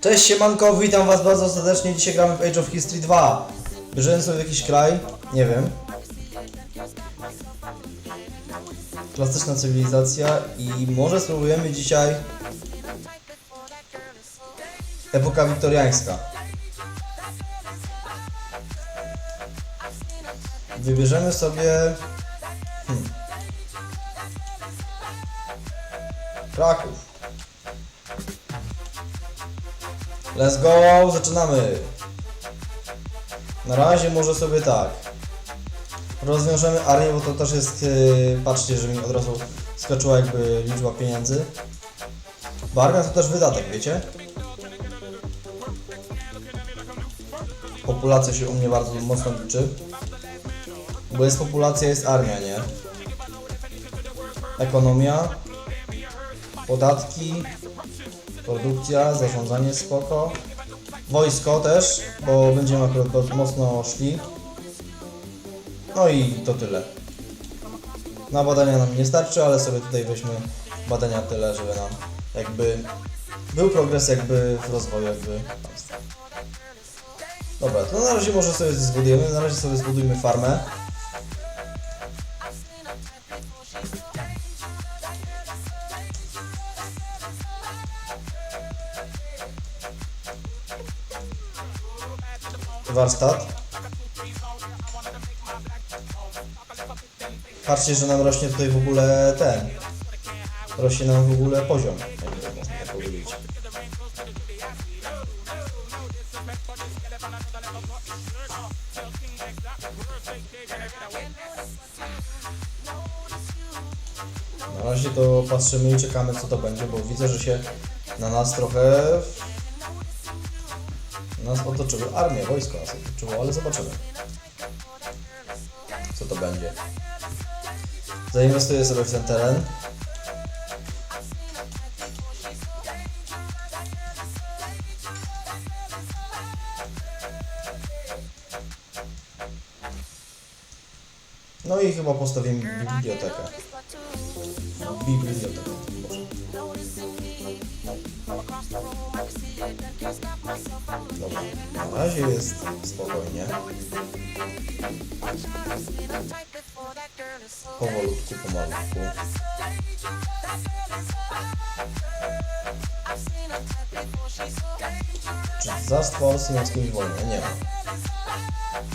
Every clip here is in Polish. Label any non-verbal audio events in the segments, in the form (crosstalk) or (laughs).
Cześć siemanko, witam was bardzo serdecznie. Dzisiaj gramy w Age of History 2. Bierzemy sobie jakiś kraj, nie wiem. Klasyczna cywilizacja i może spróbujemy dzisiaj epoka wiktoriańska. Wybierzemy sobie hmm. Kraków. Let's go, zaczynamy. Na razie może sobie tak. Rozwiążemy armię, bo to też jest, yy, patrzcie, że mi od razu skoczyła jakby liczba pieniędzy. Bo armia to też wydatek, wiecie? Populacja się u mnie bardzo mocno liczy. Bo jest populacja, jest armia, nie? Ekonomia, podatki, produkcja, zarządzanie spoko. Wojsko też, bo będziemy akurat mocno szli. No i to tyle. Na badania nam nie starczy, ale sobie tutaj weźmy badania tyle, żeby nam jakby był progres jakby w rozwoju jakby państwa. Dobra, to na razie może sobie zbudujemy, na razie sobie zbudujmy farmę. Warsztat. Patrzcie, że nam rośnie tutaj w ogóle ten. Rośnie nam w ogóle poziom. Na razie to patrzymy i czekamy co to będzie, bo widzę, że się na nas trochę nas otoczyły armię, wojsko nas otoczyło, ale zobaczymy. Co to będzie. Zainwestuję sobie w ten teren. No i chyba postawimy bibliotekę. Razie jest spokojnie. Powolutku, pomalutku. Czy zastwa z niemieckimi wojny? Nie ma.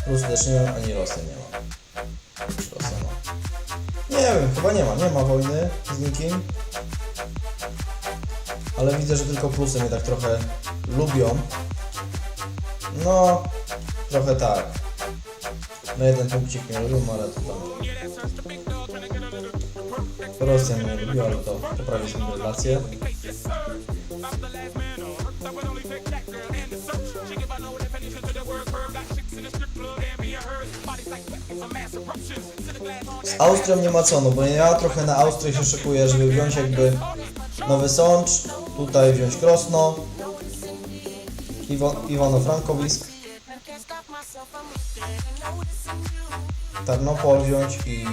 Plus też nie ma, ani Rosja nie ma. Rosja ma? Nie wiem, chyba nie ma. Nie ma wojny z nikim. Ale widzę, że tylko plusy mnie tak trochę lubią. No, trochę tak. Na jeden punkcik mnie lubią, ale to tam... Rosja mnie nie lubi, ale to poprawi sobie relacje. Z Austrią nie ma co, no bo ja trochę na Austrię się szykuję, żeby wziąć jakby Nowy Sącz, tutaj wziąć Krosno, Iwo, Iwano-Frankowisk, Tarnopol wziąć i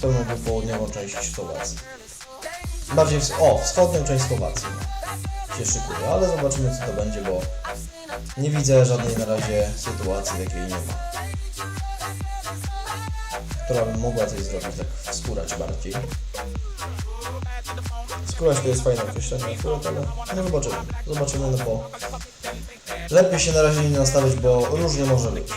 pełną południową część Słowacji. Bardziej, w, o, wschodnią część Słowacji się szykuję, ale zobaczymy co to będzie, bo nie widzę żadnej na razie sytuacji takiej nie ma. Która by mogła coś zrobić, tak wskórać bardziej. Skórać to jest fajne określenie akurat, ale no zobaczymy. Zobaczymy, no bo lepiej się na razie nie nastawić, bo różnie może być.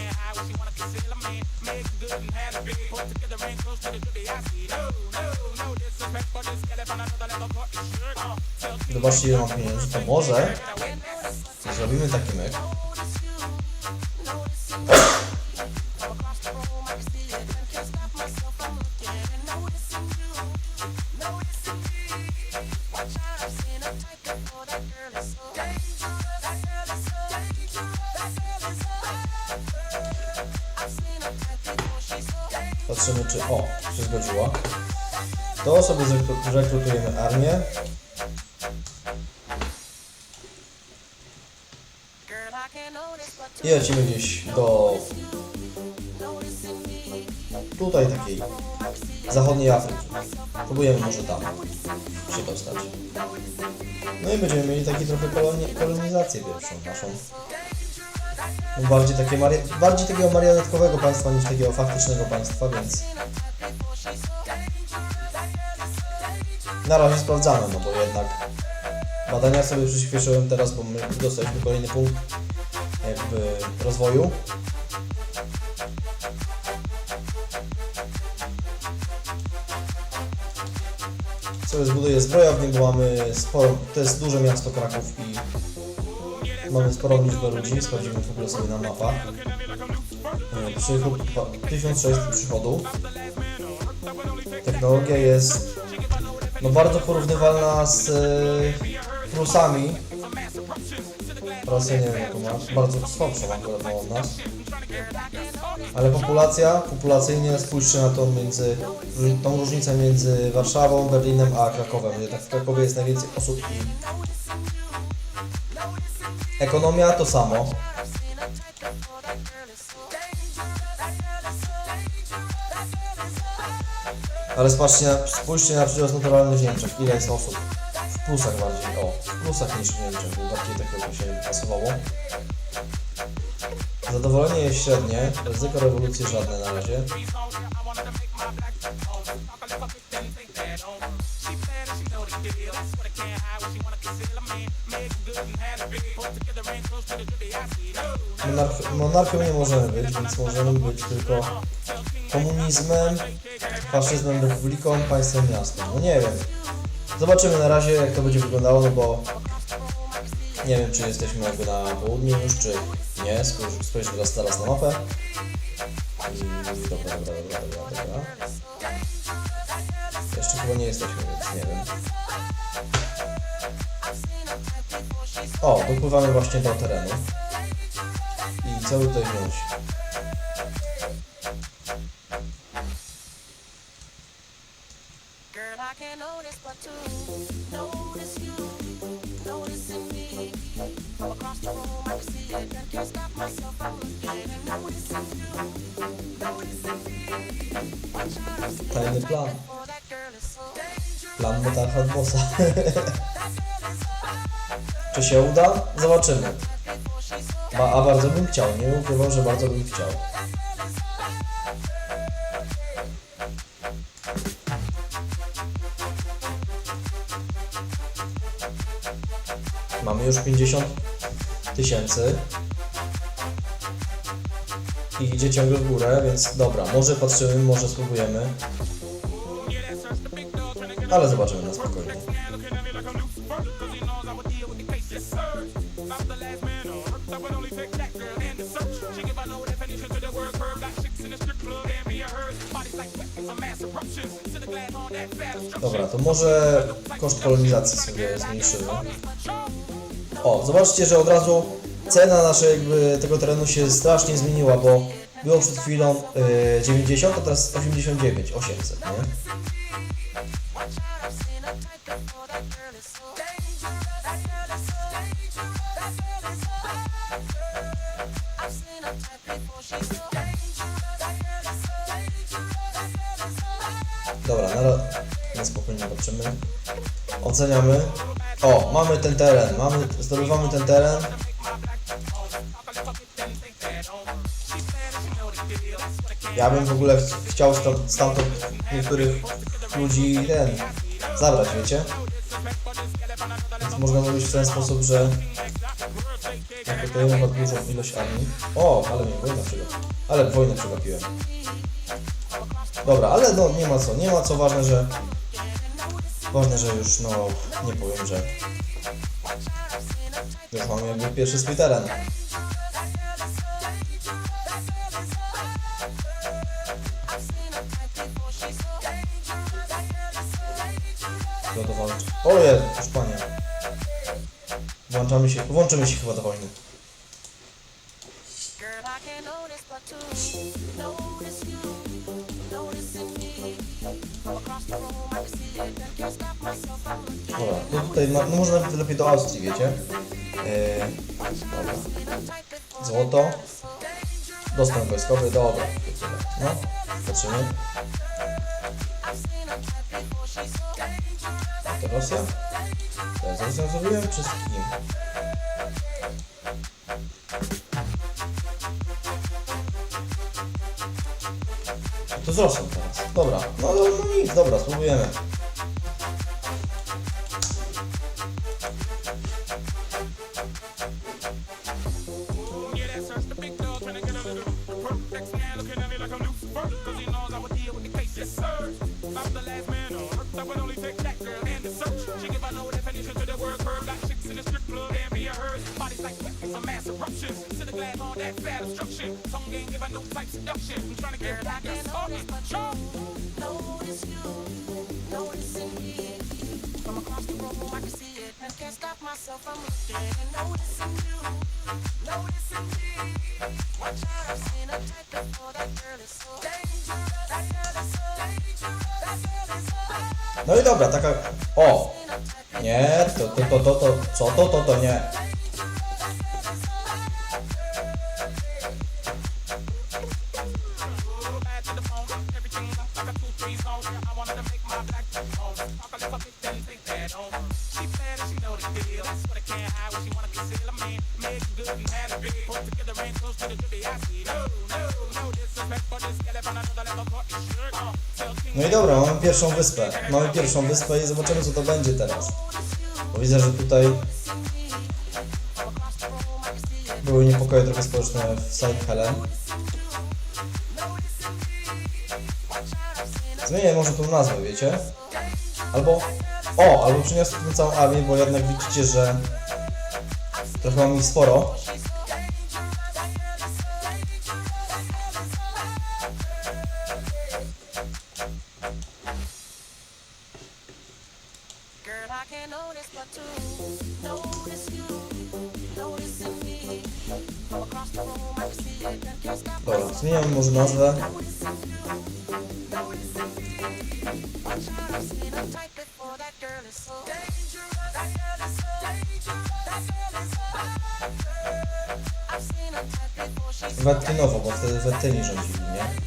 Zobaczcie ile mam pieniędzy, to może zrobimy taki myk. Patrzymy czy... O, się zgodziło. To sobie zrekru- zrekrutujemy armię. I lecimy gdzieś do... Tutaj takiej zachodniej Afryki. Próbujemy może tam się dostać. No i będziemy mieli taki trochę koloni- kolonizację pierwszą naszą. Bardziej, takie bardziej takiego marionetkowego państwa niż takiego faktycznego państwa, więc na razie sprawdzamy, no bo jednak badania sobie przyspieszyłem teraz, bo my dostaliśmy kolejny punkt jakby rozwoju. sobie zbuduję zbrojownię, bo mamy sporo, to jest duże miasto Kraków i mamy sporą liczbę ludzi, sprawdzimy w ogóle sobie na mapach. E, Przychód, pa- 1600 przychodu. Technologia jest no bardzo porównywalna z e, Prusami. Rosja nie wiem jaką masz, bardzo słabszą akurat ma od nas. Ale populacja, populacyjnie spójrzcie na tą, między, tą różnicę między Warszawą, Berlinem a Krakowem. Jednak w Krakowie jest najwięcej osób ekonomia to samo. Ale spójrzcie na, spójrzcie na przyrost naturalny w Niemczech. Ile jest osób? W plusach bardziej. O, w plusach niż w Niemczech. bo Bardziej takie określenie pasowało. Zadowolenie jest średnie, ryzyko rewolucji żadne na razie. Monarch monarchią nie możemy być, więc możemy być tylko komunizmem, faszyzmem, republiką, państwem miastem. No nie wiem. Zobaczymy na razie jak to będzie wyglądało, no bo nie wiem, czy jesteśmy jakby na południu już, czy nie. Spójrz, spójrzmy teraz, teraz na mapę. Dobra, dobra, dobra, dobra, dobra. Jeszcze chyba nie jesteśmy, więc nie wiem. O, dopływamy właśnie do terenu. By tutaj wziąć? Tajny plan. Plan Metal Hardbossa. (laughs) Czy się uda? Zobaczymy. Ba, a bardzo bym chciał, nie ukrywam, że bardzo bym chciał. Mamy już 50 tysięcy. I idzie ciągle w górę, więc dobra, może patrzymy, może spróbujemy. Ale zobaczymy Dobra, to może koszt kolonizacji sobie zmniejszymy. O, zobaczcie, że od razu cena naszego tego terenu się strasznie zmieniła, bo było przed chwilą y, 90, a teraz 89, 800, nie? Dobra, na, spokojnie patrzymy. Oceniamy. O, mamy ten teren, mamy, zdobywamy ten teren. Ja bym w ogóle ch- chciał stąd, stamtąd niektórych ludzi ten zabrać, wiecie? Więc można zrobić w ten sposób, że nakopujemy chyba dużą ilość armii. O, ale mnie wojna przegapiła. Ale wojnę przegapiłem. Dobra, ale no nie ma co, nie ma co, ważne, że ważne, że już no nie powiem, że już mamy jakby pierwszy swój teren. Do? Oje, już panie. Włączamy się, włączymy się chyba do wojny. Dobra, no tutaj ma, no może nawet lepiej do Austrii, wiecie? Yy, dobra. Złoto. Dostęp wojskowy, dobra. No, patrzymy. To Rosja? To ja z Rosją zrobiłem czy kim? To z Rosją teraz. Dobra, no, no, no nic, dobra, spróbujemy. No type seduction. I'm trying to get back and. Notice you, noticing me. From across the room, I can see it. And can't stop myself from looking and noticing you, noticing me. Watch out, I've seen a type before. That girl is so dangerous. That girl is so dangerous. That girl is so No i dobra, taka... O! Nie, to, to, to, to, to, co to, to, to nie. I dobra, mamy pierwszą wyspę. Mamy pierwszą wyspę i zobaczymy co to będzie teraz. Bo widzę, że tutaj były niepokoje trochę społeczne w St. Helen. Zmienię może tą nazwę, wiecie? Albo... O! Albo przyniosę tę całą armię, bo jednak widzicie, że trochę mam ich sporo. Type before. She's Wetynowo, bo wtedy Wetyni rządzili, nie?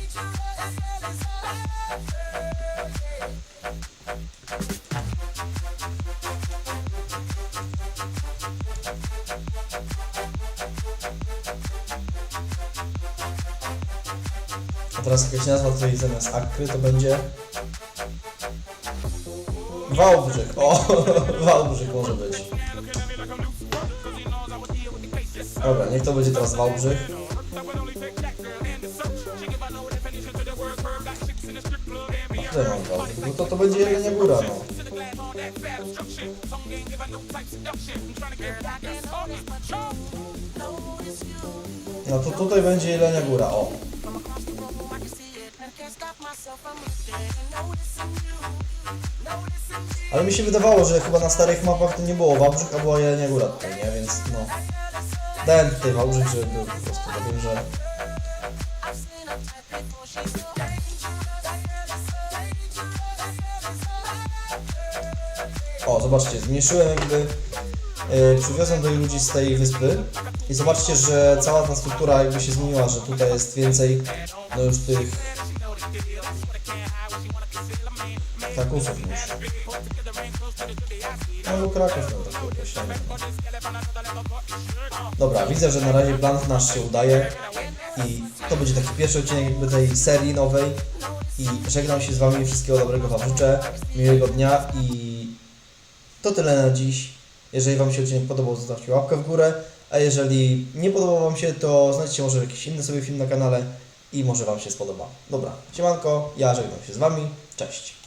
A teraz jakaś nazwa tutaj zamiast Akry to będzie... Wałbrzych, o! (laughs) Wałbrzych może być. Dobra, niech to będzie teraz Wałbrzych. A tutaj mam Wałbrzych, no to to będzie Jelenia Góra, no. No to tutaj będzie Jelenia Góra, o. Ale mi się wydawało, że chyba na starych mapach to nie było Wałbrzych, a była Jelenia Góra tutaj, nie? Więc no... Dałem tutaj Wałbrzych, żeby był po prostu, bo wiem, że... O, zobaczcie, zmniejszyłem jakby... Yy, przywiozłem tutaj ludzi z tej wyspy i zobaczcie, że cała ta struktura jakby się zmieniła, że tutaj jest więcej no już tych Krakusów niż. Bo Kraków miał takie określenie. Dobra, widzę, że na razie plan nasz się udaje i to będzie taki pierwszy odcinek jakby tej serii nowej i żegnam się z Wami, wszystkiego dobrego Wam życzę, miłego dnia i to tyle na dziś. Jeżeli Wam się odcinek podobał, zostawcie łapkę w górę, a jeżeli nie podobał Wam się, to znajdźcie może jakiś inny sobie film na kanale i może Wam się spodoba. Dobra, siemanko, ja żegnam się z Wami, cześć.